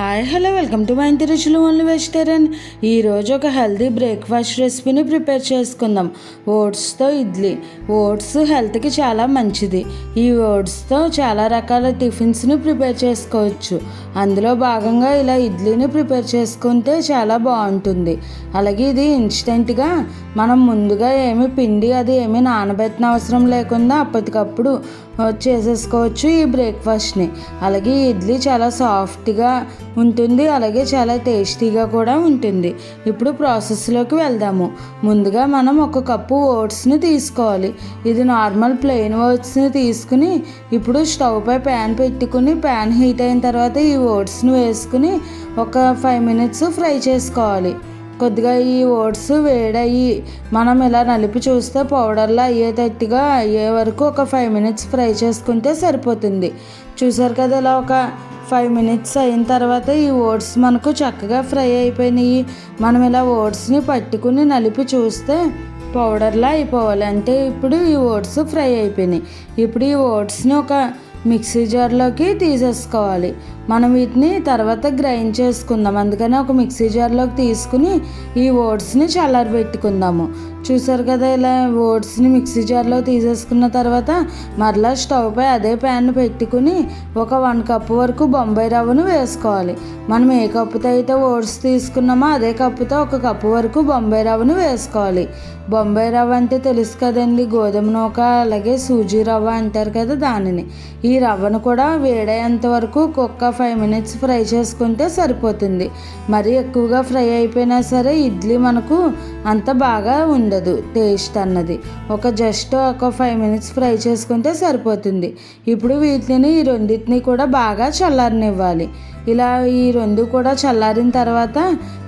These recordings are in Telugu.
హాయ్ హలో వెల్కమ్ టు మా ఇంటి రుచులు ఓన్లీ వెజిటేరియన్ ఈరోజు ఒక హెల్తీ బ్రేక్ఫాస్ట్ రెసిపీని ప్రిపేర్ చేసుకుందాం. ఓట్స్తో ఇడ్లీ. ఓట్స్ హెల్త్కి చాలా మంచిది. ఈ ఓట్స్తో చాలా రకాల టిఫిన్స్ని ప్రిపేర్ చేసుకోవచ్చు. అందులో భాగంగా ఇలా ఇడ్లీని ప్రిపేర్ చేసుకుంటే చాలా బాగుంటుంది. అలాగే ఇది ఇన్స్టెంట్గా మనం ముందుగా ఏమి పిండి అది ఏమీ నానబెట్టిన అవసరం లేకుండా అప్పటికప్పుడు చేసేసుకోవచ్చు ఈ బ్రేక్ఫాస్ట్ని అలాగే ఈ ఇడ్లీ చాలా సాఫ్ట్గా ఉంటుంది. అలాగే చాలా టేస్టీగా కూడా ఉంటుంది. ఇప్పుడు ప్రాసెస్లోకి వెళ్దాము. ముందుగా మనం ఒక కప్పు ఓట్స్ని తీసుకోవాలి. ఇది నార్మల్ ప్లెయిన్ ఓట్స్ని తీసుకుని ఇప్పుడు స్టవ్ పై ప్యాన్ పెట్టుకుని ప్యాన్ హీట్ అయిన తర్వాత ఈ ఓట్స్ని వేసుకుని ఒక ఫైవ్ మినిట్స్ ఫ్రై చేసుకోవాలి. కొద్దిగా ఈ ఓట్స్ వేడయ్యి మనం ఇలా నలిపి చూస్తే పౌడర్లా అయ్యేటట్టుగా అయ్యే వరకు ఒక ఫైవ్ మినిట్స్ ఫ్రై చేసుకుంటే సరిపోతుంది. చూసారు కదా ఇలా ఒక ఫైవ్ మినిట్స్ అయిన తర్వాత ఈ ఓట్స్ మనకు చక్కగా ఫ్రై అయిపోయినాయి. మనం ఇలా ఓట్స్ని పట్టుకుని నలిపి చూస్తే పౌడర్లా అయిపోవాలి. అంటే ఇప్పుడు ఈ ఓట్స్ ఫ్రై అయిపోయినాయి. ఇప్పుడు ఈ ఓట్స్ని ఒక మిక్సీ జార్లోకి తీసేసుకోవాలి. మనం వీటిని తర్వాత గ్రైండ్ చేసుకుందాం. అందుకని ఒక మిక్సీ జార్లోకి తీసుకుని ఈ ఓట్స్ని చల్లారబెట్టుకుందాము. చూసారు కదా ఇలా ఓట్స్ని మిక్సీ జార్లో తీసేసుకున్న తర్వాత మరలా స్టవ్ పై అదే ప్యాన్ పెట్టుకుని ఒక వన్ కప్ వరకు బొంబాయి రవ్వను వేసుకోవాలి. మనం ఏ కప్పుతో అయితే ఓట్స్ తీసుకున్నామో అదే కప్పుతో ఒక కప్పు వరకు బొంబాయి రవ్వను వేసుకోవాలి. బొంబాయి రవ్వ అంటే తెలుసు కదండి గోధుమ నూక అలాగే సూజీ రవ్వ అంటారు కదా దానిని. ఈ రవ్వను కూడా వేడేంత వరకు కుక్క ఫైవ్ మినిట్స్ ఫ్రై చేసుకుంటే సరిపోతుంది. మరీ ఎక్కువగా ఫ్రై అయిపోయినా సరే ఇడ్లీ మనకు అంత బాగా ఉంది ఉండదు టేస్ట్ అన్నది. ఒక జస్ట్ ఒక ఫైవ్ మినిట్స్ ఫ్రై చేసుకుంటే సరిపోతుంది. ఇప్పుడు వీటిని ఈ రెండింటిని కూడా బాగా చల్లారనివ్వాలి. ఇలా ఈ రెండు కూడా చల్లారిన తర్వాత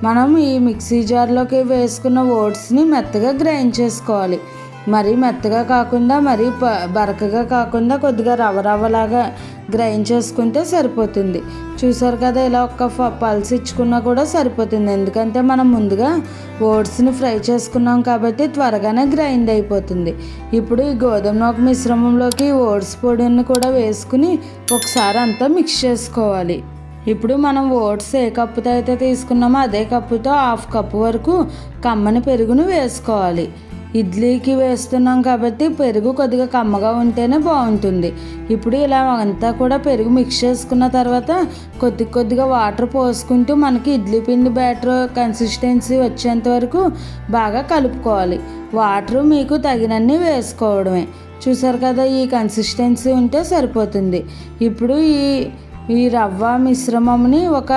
మనం ఈ మిక్సీ జార్లోకి వేసుకున్న ఓట్స్ని మెత్తగా గ్రైండ్ చేసుకోవాలి. మరీ మెత్తగా కాకుండా మరీ ప బరకగా కాకుండా కొద్దిగా రవ్వ రవ్వలాగా గ్రైండ్ చేసుకుంటే సరిపోతుంది. చూసారు కదా ఇలా ఒక్క పల్స్ ఇచ్చుకున్నా కూడా సరిపోతుంది. ఎందుకంటే మనం ముందుగా ఓట్స్ని ఫ్రై చేసుకున్నాం కాబట్టి త్వరగానే గ్రైండ్ అయిపోతుంది. ఇప్పుడు ఈ గోధుమ నూక మిశ్రమంలోకి ఓట్స్ పొడిని కూడా వేసుకుని ఒకసారి అంతా మిక్స్ చేసుకోవాలి. ఇప్పుడు మనం ఓట్స్ ఏ కప్పుతో అయితే తీసుకున్నామో అదే కప్పుతో హాఫ్ కప్పు వరకు కమ్మని పెరుగును వేసుకోవాలి. ఇడ్లీకి వేస్తున్నాం కాబట్టి పెరుగు కొద్దిగా కమ్మగా ఉంటేనే బాగుంటుంది. ఇప్పుడు ఇలా అంతా కూడా పెరుగు మిక్స్ చేసుకున్న తర్వాత కొద్ది కొద్దిగా వాటర్ పోసుకుంటూ మనకి ఇడ్లీ పిండి బ్యాటర్ కన్సిస్టెన్సీ వచ్చేంత వరకు బాగా కలుపుకోవాలి. వాటర్ మీకు తగినన్ని వేసుకోవడమే. చూసారు కదా ఈ కన్సిస్టెన్సీ ఉంటే సరిపోతుంది. ఇప్పుడు ఈ ఈ రవ్వ మిశ్రమంని ఒక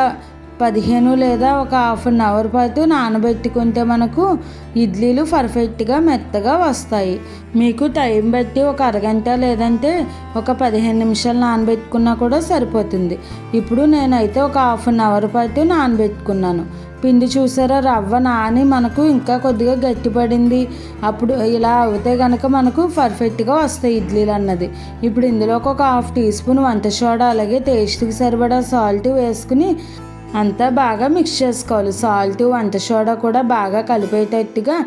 పదిహేను లేదా ఒక హాఫ్ అన్ అవర్ పాటు నానబెట్టుకుంటే మనకు ఇడ్లీలు పర్ఫెక్ట్గా మెత్తగా వస్తాయి. మీకు టైం బట్టి ఒక అరగంట లేదంటే ఒక పదిహేను నిమిషాలు నానబెట్టుకున్నా కూడా సరిపోతుంది. ఇప్పుడు నేనైతే ఒక హాఫ్ అన్ అవర్ పాటు నానబెట్టుకున్నాను. పిండి చూసారా? రవ్వ నాని మనకు ఇంకా కొద్దిగా గట్టిపడింది. అప్పుడు ఇలా అవుతే కనుక మనకు పర్ఫెక్ట్గా వస్తాయి ఇడ్లీలు అన్నది. ఇప్పుడు ఇందులోకి ఒక హాఫ్ టీ స్పూన్ వంట సోడా అలాగే టేస్ట్కి సరిపడా సాల్ట్ వేసుకుని అంతా బాగా మిక్స్ చేసుకోవాలి. సాల్ట్ వంట సోడా కూడా బాగా కలిపేటట్టుగా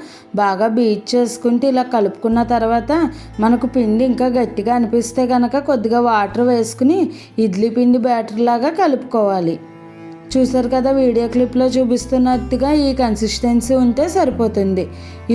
బాగా బీట్ చేసుకుంటే ఇలా కలుపుకున్న తర్వాత మనకు పిండి ఇంకా గట్టిగా అనిపిస్తే కనుక కొద్దిగా వాటర్ వేసుకుని ఇడ్లీ పిండి బ్యాటర్ లాగా కలుపుకోవాలి. చూసారు కదా వీడియో క్లిప్లో చూపిస్తున్నట్టుగా ఈ కన్సిస్టెన్సీ ఉంటే సరిపోతుంది.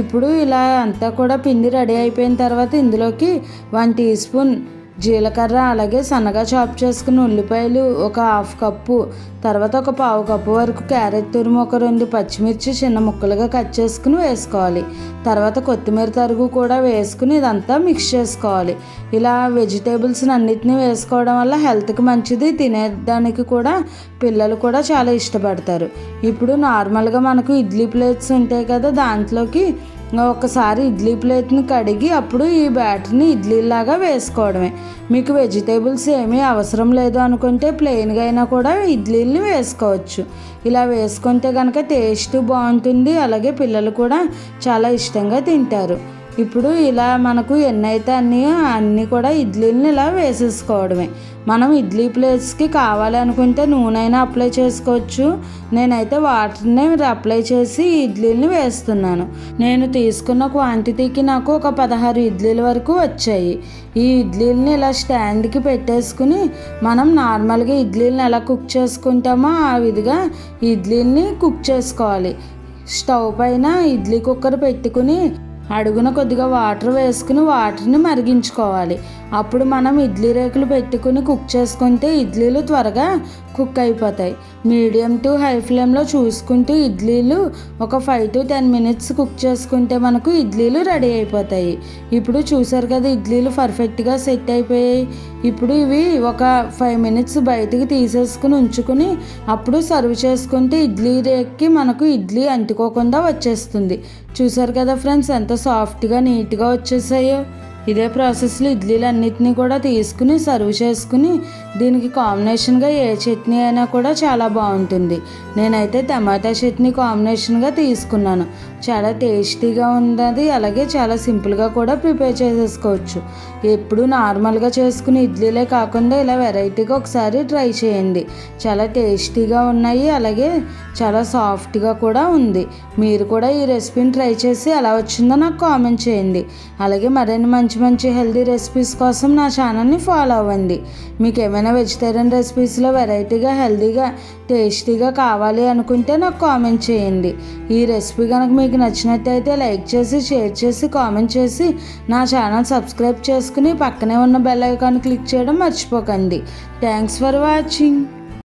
ఇప్పుడు ఇలా అంతా కూడా పిండి రెడీ అయిపోయిన తర్వాత ఇందులోకి వన్ టీ స్పూన్ జీలకర్ర అలాగే సన్నగా చాప్ చేసుకున్న ఉల్లిపాయలు ఒక హాఫ్ కప్పు తర్వాత ఒక పావు కప్పు వరకు క్యారెట్ తురుము ఒక రెండు పచ్చిమిర్చి చిన్న ముక్కలుగా కట్ చేసుకుని వేసుకోవాలి. తర్వాత కొత్తిమీర తరుగు కూడా వేసుకుని ఇదంతా మిక్స్ చేసుకోవాలి. ఇలా వెజిటేబుల్స్ అన్నిటిని వేసుకోవడం వల్ల హెల్త్కి మంచిది తినేదానికి కూడా పిల్లలు కూడా చాలా ఇష్టపడతారు. ఇప్పుడు నార్మల్గా మనకు ఇడ్లీ ప్లేట్స్ ఉంటాయి కదా దాంట్లోకి ఒకసారి ఇడ్లీ ప్లేట్ని కడిగి అప్పుడు ఈ బ్యాటర్ని ఇడ్లీలాగా వేసుకోవడమే. మీకు వెజిటేబుల్స్ ఏమీ అవసరం లేదు అనుకుంటే ప్లెయిన్గా అయినా కూడా ఇడ్లీని వేసుకోవచ్చు. ఇలా వేసుకుంటే కనుక టేస్ట్ బాగుంటుంది అలాగే పిల్లలు కూడా చాలా ఇష్టంగా తింటారు. ఇప్పుడు ఇలా మనకు ఎన్నైతే అన్నీ అన్నీ కూడా ఇడ్లీని ఇలా వేసేసుకోవడమే. మనం ఇడ్లీ ప్లేట్స్కి కావాలి అనుకుంటే నూనె అయినా అప్లై చేసుకోవచ్చు. నేనైతే వాటర్ని అప్లై చేసి ఇడ్లీని వేస్తున్నాను. నేను తీసుకున్న క్వాంటిటీకి నాకు ఒక పదహారు ఇడ్లీల వరకు వచ్చాయి. ఈ ఇడ్లీలని ఇలా స్టాండ్కి పెట్టేసుకుని మనం నార్మల్గా ఇడ్లీని ఎలా కుక్ చేసుకుంటామో ఆ విధిగా ఇడ్లీని కుక్ చేసుకోవాలి. స్టవ్ పైన ఇడ్లీ కుక్కర్ పెట్టుకుని అడుగున కొద్దిగా వాటర్ వేసుకుని వాటర్ని మరిగించుకోవాలి. అప్పుడు మనం ఇడ్లీ రేకులు పెట్టుకుని కుక్ చేసుకుంటే ఇడ్లీలు త్వరగా కుక్ అయిపోతాయి. మీడియం టు హై ఫ్లేమ్లో చూసుకుంటూ ఇడ్లీలు ఒక five to ten minutes cook చేసుకుంటే మనకు ఇడ్లీలు రెడీ అయిపోతాయి. ఇప్పుడు చూసారు కదా ఇడ్లీలు పర్ఫెక్ట్గా సెట్ అయిపోయాయి. ఇప్పుడు ఇవి ఒక ఫైవ్ మినిట్స్ బయటికి తీసేసుకుని ఉంచుకుని అప్పుడు సర్వ్ చేసుకుంటే ఇడ్లీ రేక్కి మనకు ఇడ్లీ అంటుకోకుండా వచ్చేస్తుంది. చూసారు కదా ఫ్రెండ్స్ ఎంత సాఫ్ట్గా నీట్గా వచ్చేసాయో. ఇదే ప్రాసెస్లో ఇడ్లీలు అన్నిటినీ కూడా తీసుకుని సర్వ్ చేసుకుని దీనికి కాంబినేషన్గా ఏ చట్నీ అయినా కూడా చాలా బాగుంటుంది. నేనైతే టమాటా చట్నీ కాంబినేషన్గా తీసుకున్నాను. చాలా టేస్టీగా ఉన్నది అలాగే చాలా సింపుల్గా కూడా ప్రిపేర్ చేసేసుకోవచ్చు. ఎప్పుడు నార్మల్గా చేసుకుని ఇడ్లీలే కాకుండా ఇలా వెరైటీగా ఒకసారి ట్రై చేయండి. చాలా టేస్టీగా ఉన్నాయి అలాగే చాలా సాఫ్ట్గా కూడా ఉంది. మీరు కూడా ఈ రెసిపీని ట్రై చేసి ఎలా వచ్చిందో నాకు కామెంట్ చేయండి. అలాగే మరిన్ని మంచి మంచి మంచి హెల్దీ రెసిపీస్ కోసం నా ఛానల్ని ఫాలో అవ్వండి. మీకు ఏమైనా వెజిటేరియన్ రెసిపీస్లో వెరైటీగా హెల్తీగా టేస్టీగా కావాలి అనుకుంటే నాకు కామెంట్ చేయండి. ఈ రెసిపీ కనుక మీకు నచ్చినట్టయితే లైక్ చేసి షేర్ చేసి కామెంట్ చేసి నా ఛానల్ సబ్స్క్రైబ్ చేసుకుని పక్కనే ఉన్న బెల్ ఐకాన్ క్లిక్ చేయడం మర్చిపోకండి. Thanks for watching.